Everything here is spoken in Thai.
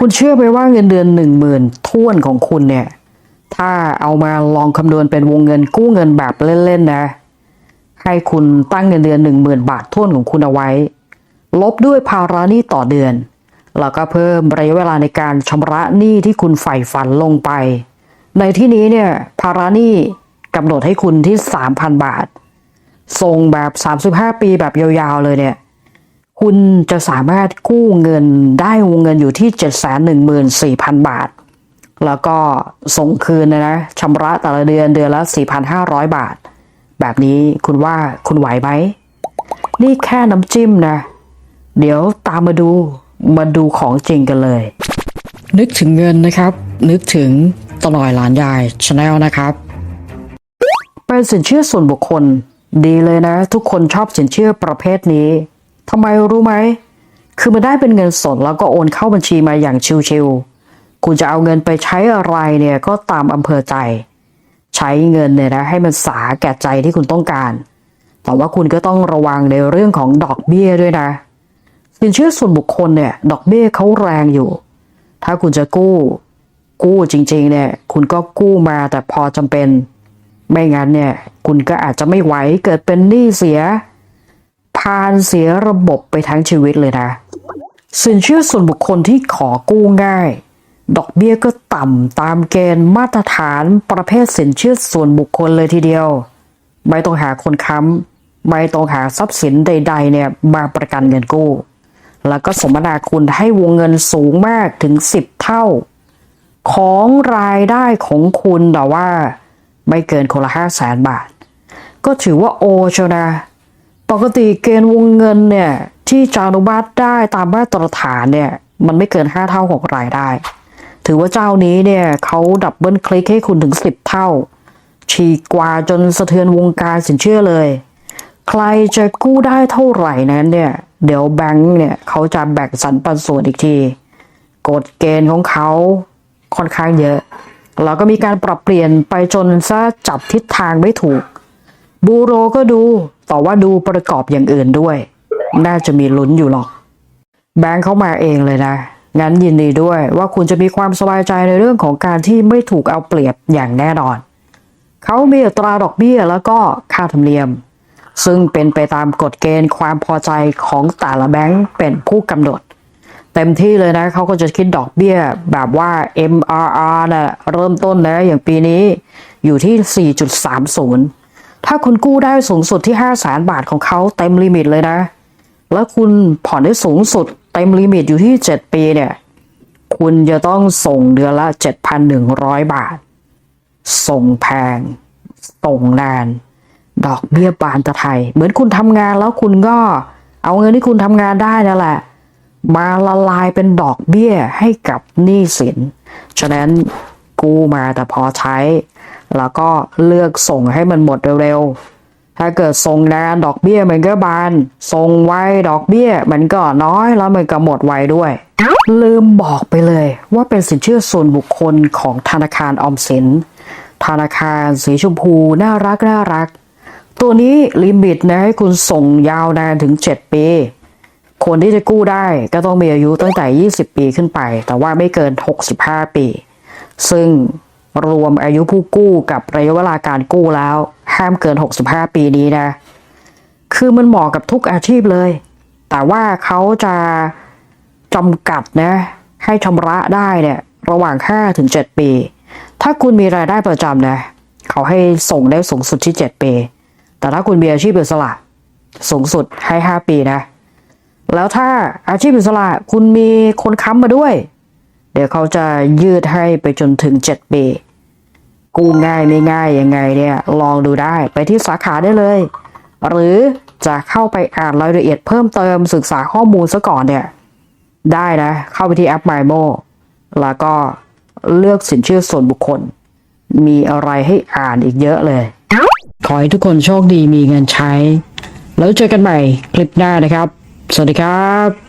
คุณเชื่อไหมว่าเงินเดือนหนึ่งหมื่นท่วนของคุณเนี่ย ถ้าเอามาลองคำนวณเป็นวงเงินกู้เงินแบบเล่นๆนะ ให้คุณตั้งเงินเดือนหนึ่งหมื่นบาทท่วนของคุณเอาไว้ ลบด้วยภาระหนี้ต่อเดือน แล้วก็เพิ่มระยะเวลาในการชำระหนี้ที่คุณใฝ่ฝันลงไป ในที่นี้เนี่ยภาระหนี้กำหนดให้คุณที่ 3,000 บาทส่งแบบ 35 ปีแบบยาวๆเลยเนี่ย คุณจะสามารถกู้เงินได้วงเงินอยู่ที่ 714,000 บาท แล้วก็ส่งคืนนะนะชำระแต่ละเดือนเดือนละ 4,500 บาท แบบนี้คุณว่าคุณไหวไหม นี่แค่น้ำจิ้มนะ เดี๋ยวตามมาดูมาดูของจริงกันเลย นึกถึงเงินนะครับ นึกถึงตลอยหลานยายชาแนลนะครับ เป็นสินเชื่อส่วนบุคคล ดีเลยนะ ทุกคนชอบสินเชื่อประเภทนี้ ทำไมรู้ไหม คือมันได้เป็นเงินสดแล้วก็โอนเข้าบัญชีมาอย่างชิวๆคุณจะเอาเงินไปใช้อะไรเนี่ยก็ตามอำเภอใจ ใช้เงินเนี่ยนะให้มันสาแก่ใจที่คุณต้องการแต่ว่าคุณก็ต้องระวังในเรื่องของดอกเบี้ยด้วยนะสินเชื่อส่วนบุคคลเนี่ย ดอกเบี้ยเขาแรงอยู่ ถ้าคุณจะกู้ กู้จริง ๆ เนี่ย คุณก็กู้มาแต่พอจำเป็น ไม่งั้นเนี่ย คุณก็อาจจะไม่ไหวเกิดเป็นหนี้เสีย พานเสียระบบไปทั้งชีวิตเลยนะ สินเชื่อส่วนบุคคลที่ขอกู้ง่าย ดอกเบี้ยก็ต่ำตามเกณฑ์มาตรฐานประเภทสินเชื่อส่วนบุคคลเลยทีเดียว ไม่ต้องหาคนค้ำไม่ต้องหาทรัพย์สินใด ๆ เนี่ยมาประกันเงินกู้ แล้วก็สมนาคุณให้วงเงินสูงมากถึง 10 เท่า ของรายได้ของคุณแต่ว่า ไม่เกินคนละห้าแสนบาท ก็ถือว่าโอเชียวนะ ปกติเกณฑ์วงเงินเนี่ยที่จะอนุมัติได้ตามมาตรฐานเนี่ยมันไม่เกิน 5 เท่าของรายได้ ถือว่าเจ้านี้เนี่ยเขาดับเบิลคลิกให้คุณถึง 10 เท่า ฉีกกว่าจนสะเทือนวงการสินเชื่อเลย ใครจะกู้ได้เท่าไหร่นั้นเนี่ยเดี๋ยวแบงค์เนี่ยเขาจะแบ่งสรรปันส่วนอีกทีกฎเกณฑ์ของเขาค่อนข้างเยอะ แล้วก็มีการปรับเปลี่ยนไปจนซะจับทิศทางไม่ถูก บูโรก็ดู แต่ว่าดูประกอบอย่างอื่นด้วย น่าจะมีลุ้นอยู่หรอก แบงค์เข้ามาเองเลยนะ งั้นยินดีด้วยว่าคุณจะมีความสบายใจในเรื่องของการที่ไม่ถูกเอาเปรียบอย่างแน่นอน เขามีอัตราดอกเบี้ยแล้วก็ค่าธรรมเนียม ซึ่งเป็นไปตามกฎเกณฑ์ความพอใจของแต่ละแบงก์เป็นผู้กำหนดเต็มที่เลยนะเขาก็จะคิดดอกเบี้ยแบบว่า MRR นะ่ะเริ่มต้นนะอย่างปีนี้อยู่ที่ 4.30 ถ้าคุณกู้ได้สูงสุดที่5 0 0แสนบาทของเขาเต็มลิมิตเลยนะ แล้วคุณผ่อนได้สูงสุดเต็มลิมิตอยู่ที่7ปีเนี่ย คุณจะต้องส่งเดือนละ7,100บาท ส่งแพง ส่งนาน ดอกเบี้ยบานตะไทย เหมือนคุณทำงานแล้วคุณก็เอาเงินที่คุณทำงานได้นั่นแหละ มาละลายเป็นดอกเบี้ยให้กับหนี้สิน ฉะนั้นกู้มาแต่พอใช้ แล้วก็เลือกส่งให้มันหมดเร็วๆ ถ้าเกิดส่งนานดอกเบี้ยมันก็บานส่งไวดอกเบี้ยมันก็น้อยแล้วมันก็หมดไวด้วย ลืมบอกไปเลยว่าเป็นสินเชื่อส่วนบุคคลของธนาคารออมสิน ธนาคารสีชมพูน่ารักน่ารัก ตัวนี้ลิมิตนะให้คุณส่งยาวนานถึง 7 ปีคนที่จะกู้ได้ก็ต้องมีอายุตั้งแต่ 20 ปีขึ้นไป แต่ว่าไม่เกิน 65 ปี ซึ่ง รวมอายุผู้กู้กับระยะเวลาการกู้แล้ว ห้ามเกิน 65 ปีนี้นะ คือมันเหมาะกับทุกอาชีพเลย แต่ว่าเขาจะจำกัดนะ ให้ชำระได้เนี่ยระหว่าง5ถึง7ปี ถ้าคุณมีรายได้ประจำนะ เขาให้ส่งได้สูงสุดที่ 7 ปี แต่ถ้าคุณมีอาชีพอิสระสูงสุดให้ 5 ปีนะ แล้วถ้าอาชีพอิสระคุณมีคนค้ำมาด้วย เดี๋ยวเขาจะยืดให้ไปจนถึง 7 ปี กู้ง่ายไม่ง่ายยังไงเนี่ยลองดูได้ไปที่สาขาได้เลย หรือจะเข้าไปอ่านรายละเอียดเพิ่มเติมศึกษาข้อมูลซะก่อนเนี่ยได้นะเข้าไปที่แอป MyMo แล้วก็เลือกสินเชื่อส่วนบุคคล มีอะไรให้อ่านอีกเยอะเลย ขอให้ทุกคนโชคดีมีเงินใช้ แล้วเจอกันใหม่คลิปหน้านะครับ สวัสดีครับ